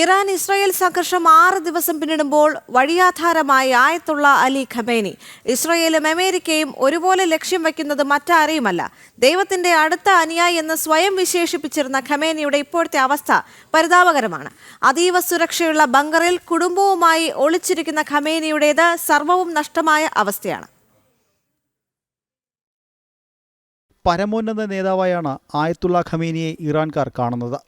Iran Israel സംഘർഷം ആറ് ദിവസം പിന്നിടുമ്പോൾ വഴിയാധാരമായി ആയത്തുള്ള അലി ഖമേനി. ഇസ്രായേലും അമേരിക്കയും ഒരുപോലെ ലക്ഷ്യം വയ്ക്കുന്നത് മറ്റാരെയുമല്ല. ദൈവത്തിന്റെ അടുത്ത അനുയായി എന്ന് സ്വയം വിശേഷിപ്പിച്ചിരുന്ന ഖമേനിയുടെ ഇപ്പോഴത്തെ അവസ്ഥ പരിതാപകരമാണ്. അതീവ സുരക്ഷയുള്ള ബങ്കറിൽ കുടുംബവുമായി ഒളിച്ചിരിക്കുന്ന ഖമേനിയുടേത് സർവവും നഷ്ടമായ അവസ്ഥയാണ്. പരമോന്നത നേതാവായാണ് ആയത്തുള്ള ഖമേനിയെ ഇറാൻകാർ കാണുന്നത്.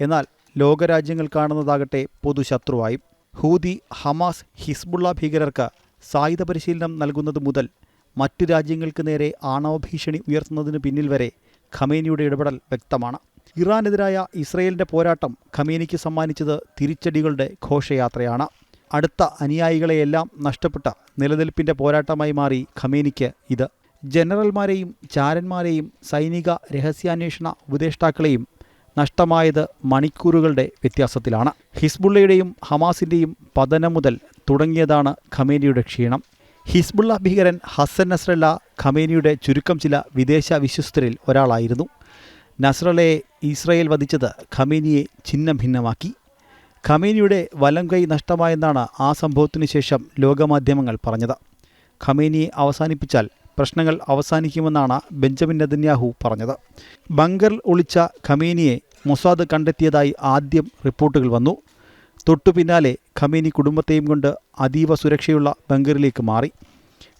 എന്നാൽ ലോകരാജ്യങ്ങൾ കാണുന്നതാകട്ടെ പൊതുശത്രുവായും. ഹൂതി ഹമാസ് ഹിസ്ബുള്ള ഭീകരർക്ക് സായുധ പരിശീലനം നൽകുന്നത് മുതൽ മറ്റു രാജ്യങ്ങൾക്ക് നേരെ ആണവ ഭീഷണി ഉയർത്തുന്നതിന് പിന്നിൽ വരെ ഖമേനിയുടെ ഇടപെടൽ വ്യക്തമാണ്. ഇറാനെതിരായ ഇസ്രയേലിന്റെ പോരാട്ടം ഖമേനിക്ക് സമ്മാനിച്ചത് തിരിച്ചടികളുടെ ഘോഷയാത്രയാണ്. അടുത്ത അനുയായികളെയെല്ലാം നഷ്ടപ്പെട്ട നിലനിൽപ്പിന്റെ പോരാട്ടമായി മാറി ഖമേനിക്ക് ഇത്. ജനറൽമാരെയും ചാരന്മാരെയും സൈനിക രഹസ്യാന്വേഷണ ഉപദേഷ്ടാക്കളെയും നഷ്ടമായത് മണിക്കൂറുകളുടെ വ്യത്യാസത്തിലാണ്. ഹിസ്ബുള്ളയുടെയും ഹമാസിന്റെയും പതനം മുതൽ തുടങ്ങിയതാണ് ഖമേനിയുടെ ക്ഷീണം. ഹിസ്ബുള്ള ഭീകരൻ ഹസൻ നസ്രല്ല ഖമേനിയുടെ ചുരുക്കം ചില വിദേശ വിശ്വസ്തരിൽ ഒരാളായിരുന്നു. നസ്രലയെ ഇസ്രയേൽ വധിച്ചത് ഖമേനിയെ ഛിന്നം ഭിന്നമാക്കി ഖമേനിയുടെ വലം കൈ നഷ്ടമായെന്നാണ് ആ സംഭവത്തിനു ശേഷം ലോകമാധ്യമങ്ങൾ പറഞ്ഞത്. ഖമേനിയെ അവസാനിപ്പിച്ചാൽ പ്രശ്നങ്ങൾ അവസാനിക്കുമെന്നാണ് ബെഞ്ചമിൻ നെതന്യാഹു പറഞ്ഞത്. ബങ്കറിൽ ഒളിച്ച ഖമേനിയെ മൊസാദ് കണ്ടെത്തിയതായി ആദ്യം റിപ്പോർട്ടുകൾ വന്നു. തൊട്ടു പിന്നാലെ ഖമേനി കുടുംബത്തെയും കൊണ്ട് അതീവ സുരക്ഷയുള്ള ബങ്കറിലേക്ക് മാറി.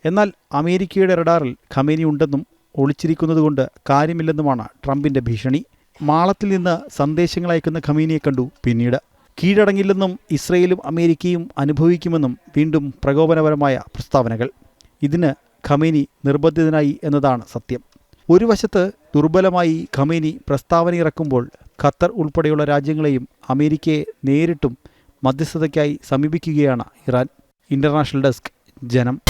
എന്നാൽ അമേരിക്കയുടെ റഡാറിൽ ഖമേനി ഉണ്ടെന്നും ഒളിച്ചിരിക്കുന്നതുകൊണ്ട് കാര്യമില്ലെന്നുമാണ് ട്രംപിന്റെ ഭീഷണി. മാളത്തിൽ നിന്ന് സന്ദേശങ്ങൾ അയക്കുന്ന ഖമീനിയെ കണ്ടു പിന്നീട്. കീഴടങ്ങില്ലെന്നും ഇസ്രയേലും അമേരിക്കയും അനുഭവിക്കുമെന്നും വീണ്ടും പ്രകോപനപരമായ പ്രസ്താവനകൾ. ഇതിന് ഖമേനി നിർബന്ധിതനായി എന്നതാണ് സത്യം. ഒരു വശത്ത് ദുർബലമായി ഖമീനി പ്രസ്താവന ഇറക്കുമ്പോൾ ഖത്തർ ഉൾപ്പെടെയുള്ള രാജ്യങ്ങളെയും അമേരിക്കയെ നേരിട്ടും മധ്യസ്ഥതയ്ക്കായി സമീപിക്കുകയാണ് ഇറാൻ. International desk Janam.